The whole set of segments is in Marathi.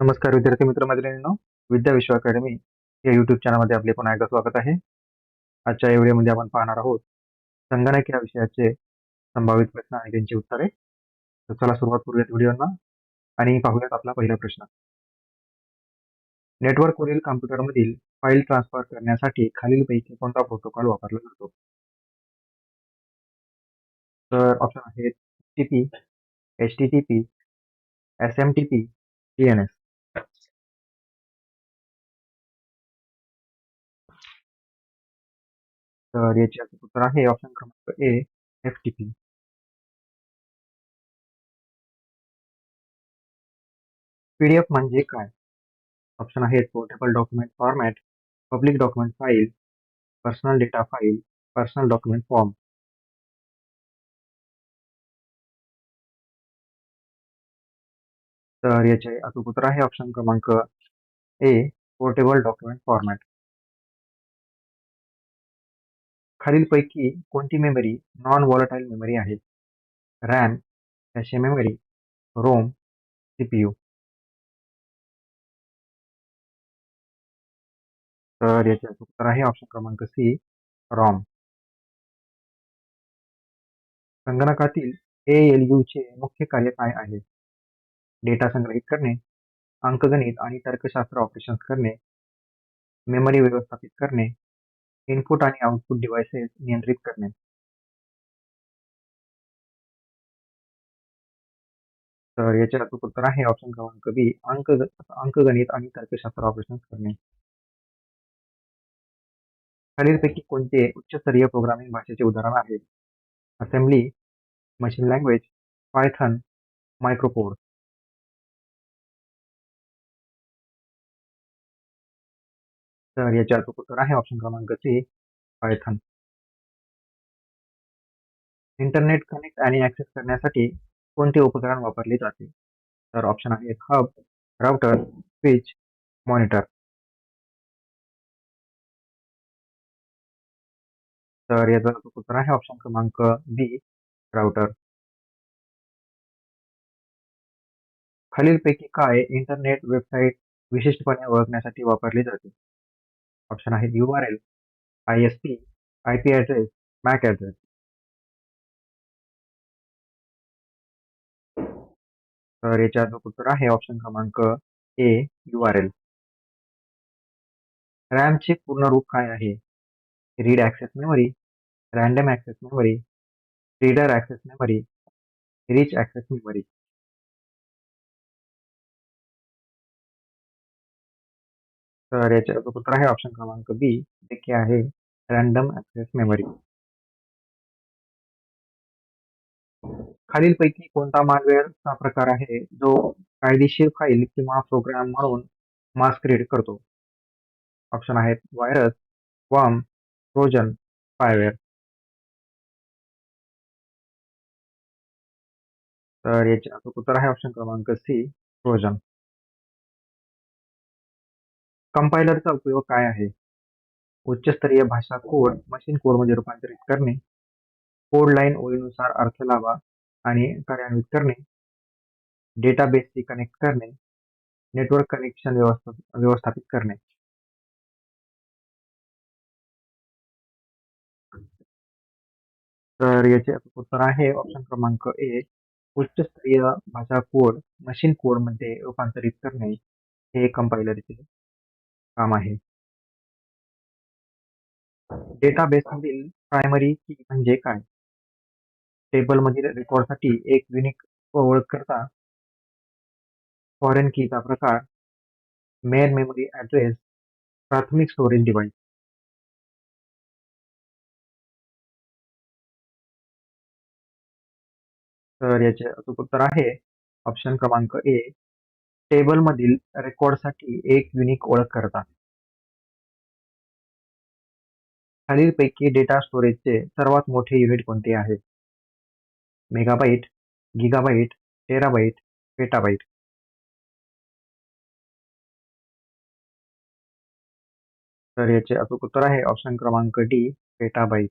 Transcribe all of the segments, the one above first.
नमस्कार विद्यार्थी मित्र मैत्रिणींनो. विद्या विश्व अकॅडमी या युट्यूब चॅनलमध्ये आपले पुन्हा एकदा स्वागत आहे. आजच्या या व्हिडिओमध्ये आपण पाहणार आहोत संगणक या विषयाचे संभावित प्रश्न आणि त्यांची उत्तरे. तर चला सुरुवात करूयात व्हिडिओना आणि पाहूयात आपला पहिला प्रश्न. नेटवर्कवरील कॉम्प्युटरमधील फाईल ट्रान्सफर करण्यासाठी खालीलपैकी कोणता प्रोटोकॉल वापरला जातो? तर ऑप्शन आहेत T P H T T P S M T P D N S तर याचे उत्तर आहे. ऑप्शन क्रमांक A F T P PDF म्हणजे काय? ऑप्शन आहेत portable document format public document file personal data file personal document form तर याचे अचूक उत्तर आहे. ऑप्शन क्रमांक ए पोर्टेबल डॉक्युमेंट फॉर्मॅट खालीलपैकी कोणती मेमरी नॉन वॉलटाईल मेमरी आहे? RAM cache memory ROM CPU तर याचे उत्तर आहे ऑप्शन क्रमांक सी रॉम संगणकातील ALU चे मुख्य कार्य काय आहे? डेटा संग्रहित करणे अंकगणित आणि तर्कशास्त्र ऑपरेशन्स करणे मेमरी व्यवस्थापित करणे इनपुट आणि आउटपुट डिव्हाइसेस नियंत्रित करणे. तर याचे अचूक उत्तर आहे ऑप्शन क्रमांक बी अंक अंकगणित आणि तर्कशास्त्र ऑपरेशन करणे. खालीलपैकी कोणते उच्चस्तरीय प्रोग्रामिंग भाषेचे उदाहरण आहे? Assembly machine language Python microcode तर याचे अचूक उत्तर आहे. ऑप्शन क्रमांक सी पायथन इंटरनेट कनेक्ट आणि ऍक्सेस करण्यासाठी कोणते उपकरण वापरले जाते? तर ऑप्शन आहे हब राउटर स्विच मॉनिटर तर याचं अचूक उत्तर आहे. ऑप्शन क्रमांक बी राउटर खालीलपैकी काय इंटरनेट वेबसाईट विशिष्टपणे ओळखण्यासाठी वापरली जाते? ऑप्शन आहेत U R L I S P I P address MAC address तर याच्यात उत्तर आहे ऑप्शन क्रमांक ए यू आर एल रॅमचे पूर्ण रूप काय आहे? Read access memory random access memory reader access memory rich access memory तर याचे उत्तर आहे ऑप्शन क्रमांक बी जे आहे रँडम ऍक्सेस मेमरी खालीलपैकी कोणता मालवेअरचा प्रकार आहे जो कायदेशीर फाईल किंवा प्रोग्राम म्हणून मास्क्रीड करतो? ऑप्शन आहेत व्हायरस वॉर्म ट्रोजन फायवेअर तर याचे उत्तर आहे ऑप्शन क्रमांक सी ट्रोजन कंपायलरचा उपयोग काय आहे? उच्चस्तरीय भाषा कोड मशीन कोडमध्ये रूपांतरित करणे कोड लाईन ओळीनुसार अर्थ लावा आणि कार्यान्वित करणे डेटाबेसशी कनेक्ट करणे नेटवर्क कनेक्शन व्यवस्थापित करणे. तर याचे उत्तर आहे ऑप्शन क्रमांक ए उच्चस्तरीय भाषा कोड मशीन कोडमध्ये रूपांतरित करणे. हे कंपायलरचे काम आहे. डेटाबेसमधील प्रायमरी की म्हणजे काय? टेबलमधील रेकॉर्डसाठी एक युनिक ओळखकर्ता. फॉरेन कीचा प्रकार. मेन मेमरी ॲड्रेस प्राथमिक स्टोरेज डिव्हाइस तर याचे अचूक उत्तर आहे. ऑप्शन क्रमांक ए टेबलमधील रेकॉर्डसाठी एक युनिक ओळख करतात. खालीलपैकी डेटा स्टोरेजचे सर्वात मोठे युनिट कोणते आहे मेगाबाईट गिगाबाईट टेराबाईट पेटाबाईट तर याचे अचूक उत्तर आहे ऑप्शन क्रमांक डी पेटाबाईट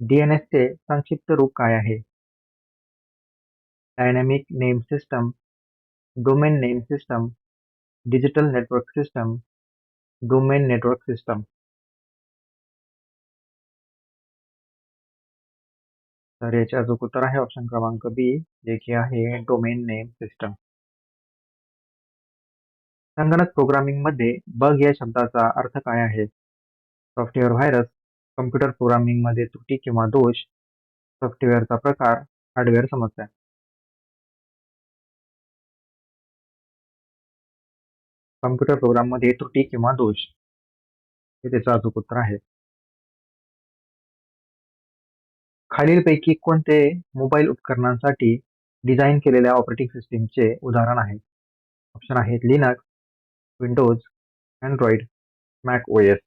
डीएनएसचे संक्षिप्त रूप काय आहे? Dynamic name system domain name system digital network system domain network system तर याचे अचूक उत्तर आहे ऑप्शन क्रमांक बी जे की आहे डोमेन नेम सिस्टम संगणक प्रोग्रामिंगमध्ये बग या शब्दाचा अर्थ काय आहे? सॉफ्टवेअर व्हायरस कम्प्युटर प्रोग्रामिंगमध्ये त्रुटी किंवा दोष सॉफ्टवेअरचा प्रकार हार्डवेअर समस्या. कम्प्युटर प्रोग्राममध्ये त्रुटी किंवा दोष. हे त्याचं अचूक उत्तर आहे. खालीलपैकी कोणते मोबाईल उपकरणांसाठी डिझाईन केलेल्या ऑपरेटिंग सिस्टीमचे उदाहरण आहे? ऑप्शन आहेत Linux Windows Android Mac OS.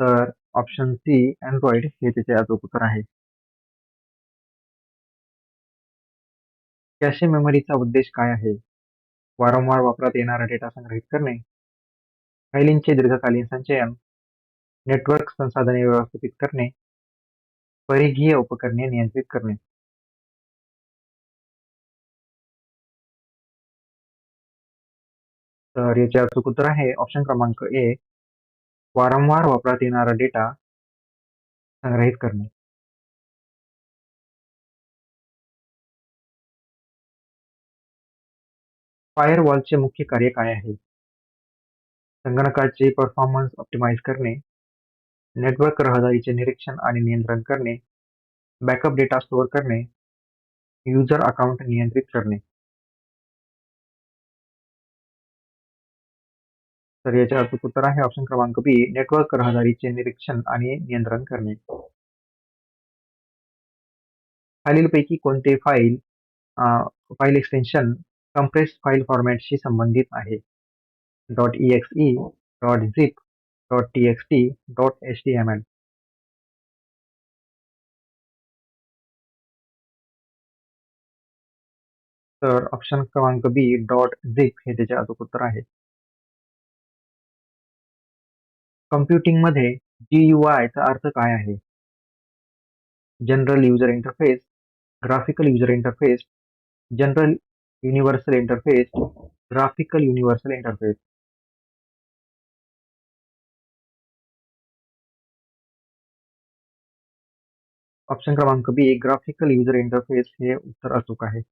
तर ऑप्शन सी अँड्रॉइड हे त्याचे अचूक उत्तर आहे. कॅशे मेमरीचा उद्देश काय आहे? वारंवार वापरात येणारा डेटा संग्रहित करणे. फायलींचे दीर्घकालीन संचयन. नेटवर्क संसाधने व्यवस्थापित करणे. परिघीय उपकरणे नियंत्रित करणे. तर याचे अचूक उत्तर आहे ऑप्शन क्रमांक ए वारंवार वापरात येणारा डेटा संग्रहित करणे. फायरवॉलचे मुख्य कार्य काय आहे? संगणकाचे परफॉर्मन्स ऑप्टिमाइज करणे नेटवर्क रहदारीचे निरीक्षण आणि नियंत्रण करणे बॅकअप डेटा स्टोअर करणे युजर अकाउंट नियंत्रित करणे. तर याचे अचूक उत्तर आहे. ऑप्शन क्रमांक बी नेटवर्क रहदारीचे निरीक्षण आणि नियंत्रण करणे. खालीलपैकी कोणते file file extension compress file फॉर्मॅटशी संबंधित आहे. Dot E dot zip dot T X T dot H T M L तर ऑप्शन क्रमांक बी डॉट झिप हे त्याचे अचूक उत्तर आहे. कम्प्युटिंगमध्ये जी यू आयचा अर्थ काय आहे? General user interface graphical user interface general universal interface graphical universal interface option क्रमांक बी ग्राफिकल युजर इंटरफेस हे उत्तर अचूक आहे.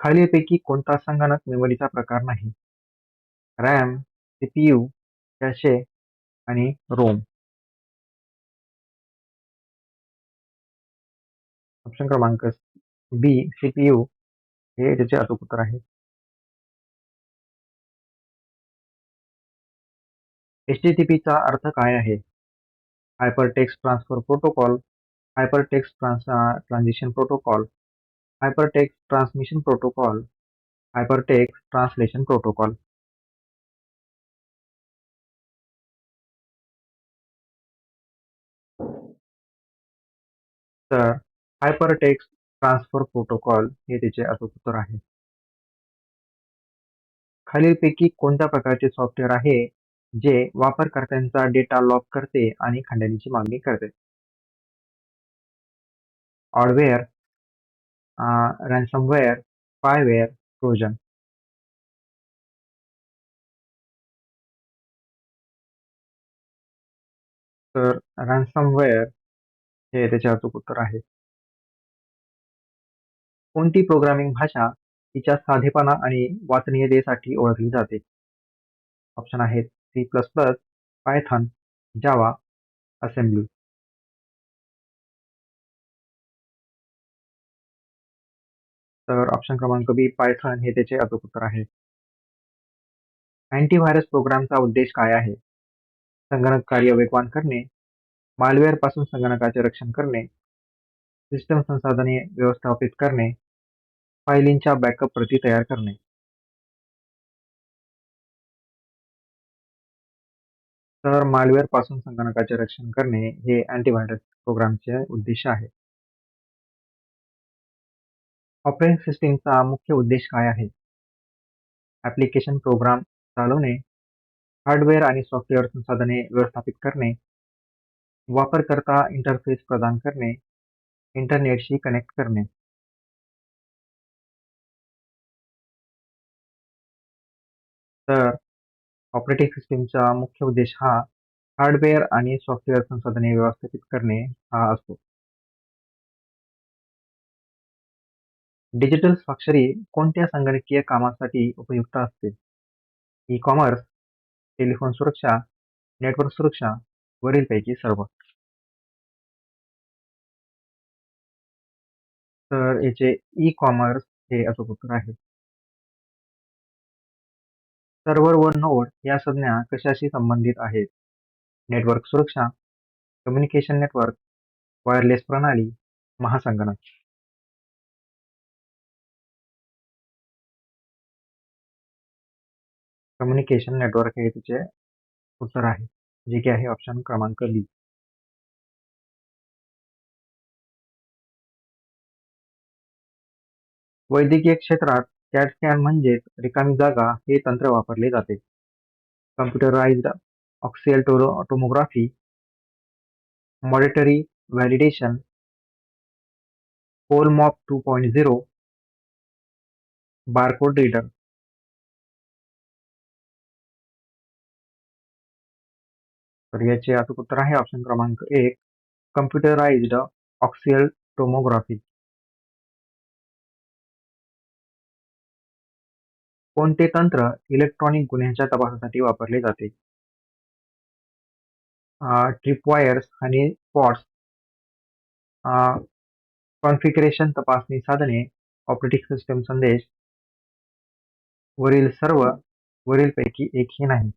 खालीलपैकी कोणता संगणक मेमरीचा प्रकार नाही? रॅम सीपीयू कॅशे आणि रोम ऑप्शन क्रमांक बी सीपीयू हे त्याचे अचूक उत्तर आहे चा अर्थ काय आहे? Hypertext transfer protocol hypertext trans transition protocol hypertext transmission protocol hypertext translation protocol तर हायपरटेक्स्ट ट्रान्सफर प्रोटोकॉल हे त्याचे अचूक आहे. खालीलपैकी कोणत्या प्रकारचे सॉफ्टवेअर आहे जे वापरकर्त्यांचा डेटा लॉक करते आणि खंडणीची मागणी करते? Adware ransomware spyware trojan. तर रॅन्समवेअर हे त्याचे अचूक उत्तर आहे. कोणती प्रोग्रामिंग भाषा तिच्या साधेपणा आणि वाचनीयतेसाठी ओळखली जाते? ऑप्शन आहेत C plus plus Python Java assembly तर ऑप्शन क्रमांक बी पायथन हे त्याचे अचूक उत्तर आहे. अँटीव्हायरस प्रोग्रामचा उद्देश काय आहे? संगणक कार्य वेगवान करणे मालवेअरपासून संगणकाचे रक्षण करणे सिस्टम संसाधने व्यवस्थापित करणे फायलींच्या बॅकअप प्रती तयार करणे. तर मालवेअरपासून संगणकाचे रक्षण करणे हे अँटीव्हायरस प्रोग्रामचे उद्देश आहे. ऑपरेटिंग सिस्टीमचा मुख्य उद्देश काय आहे? ॲप्लिकेशन प्रोग्राम चालवणे हार्डवेअर आणि सॉफ्टवेअर संसाधने व्यवस्थापित करणे वापरकर्ता इंटरफेस प्रदान करणे इंटरनेटशी कनेक्ट करणे. तर ऑपरेटिंग सिस्टीमचा मुख्य उद्देश हा हार्डवेअर आणि सॉफ्टवेअर संसाधने व्यवस्थापित करणे हा असतो. डिजिटल स्वाक्षरी कोणत्या संगणकीय कामासाठी उपयुक्त असते? ई कॉमर्स टेलिफोन सुरक्षा नेटवर्क सुरक्षा वरीलपैकी सर्व. तर याचे ई कॉमर्स हे अचूक उत्तर आहे. सर्व्हर व नोड या संज्ञा कशाशी संबंधित आहेत? नेटवर्क सुरक्षा कम्युनिकेशन नेटवर्क वायरलेस प्रणाली महासंगणक. कम्युनिकेशन नेटवर्क हे तिचे उत्तर आहे जे की आहे ऑप्शन क्रमांक बी वैद्यकीय क्षेत्रात कॅट स्कॅन म्हणजेच रिकामी जागा हे तंत्र वापरले जाते. Computerised axial tomography mandatory validation mop two point zero barcode reader तर याचे अचूक उत्तर आहे ऑप्शन क्रमांक एक कम्प्युटराइज्ड ऑक्सियल टोमोग्राफी कोणते तंत्र इलेक्ट्रॉनिक गुन्ह्यांच्या तपासासाठी वापरले जाते? ट्रिपवायर्स आणि स्पॉट्स कॉन्फिगरेशन तपासणी साधने ऑपरेटिंग सिस्टम संदेश. वरील सर्व वरीलपैकी एकही नाही.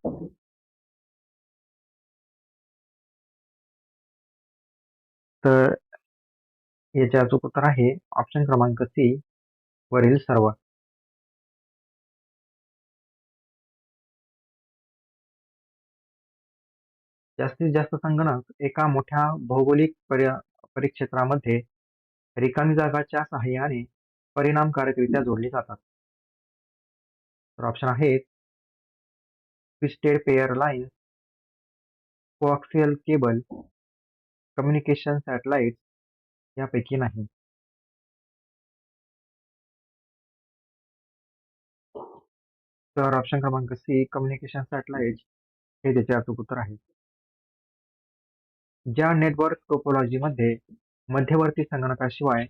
तर याचे अचूक उत्तर आहे ऑप्शन क्रमांक सी वरील सर्व. जास्तीत जास्त संगणक एका मोठ्या भौगोलिक परिक्षेत्रामध्ये रिकामी जागाच्या सहाय्याने परिणामकारकरित्या जोडले जातात. तर ऑप्शन आहेत twisted pair lines coaxial cable communication satellite यापैकी नाही. तर ऑप्शन क्रमांक सी कम्युनिकेशन सॅटेलाइट हे त्याचे अचूक उत्तर आहे. ज्या नेटवर्क टोपोलॉजीमध्ये मध्यवर्ती संगणकाशिवाय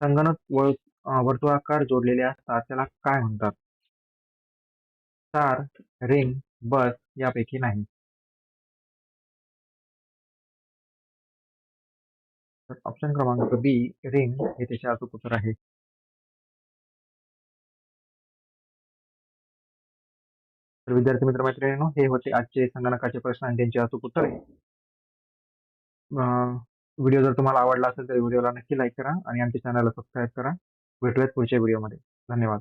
संगणक वर्तुळाकार जोडलेले असतात त्याला काय म्हणतात? तार रिंग बस यापैकी नाही. ऑप्शन क्रमांक बी रिंग हे त्याचे अचूक उत्तर आहे. तर विद्यार्थी मित्र मैत्रिणींनो हे होते आजचे संगणकाचे प्रश्न आणि त्यांचे अचूक उत्तर आहे. व्हिडिओ जर तुम्हाला आवडला असेल तर व्हिडिओला नक्की लाईक करा आणि आमच्या चॅनलला सबस्क्राईब करा. भेटूयात पुढच्या व्हिडिओमध्ये धन्यवाद.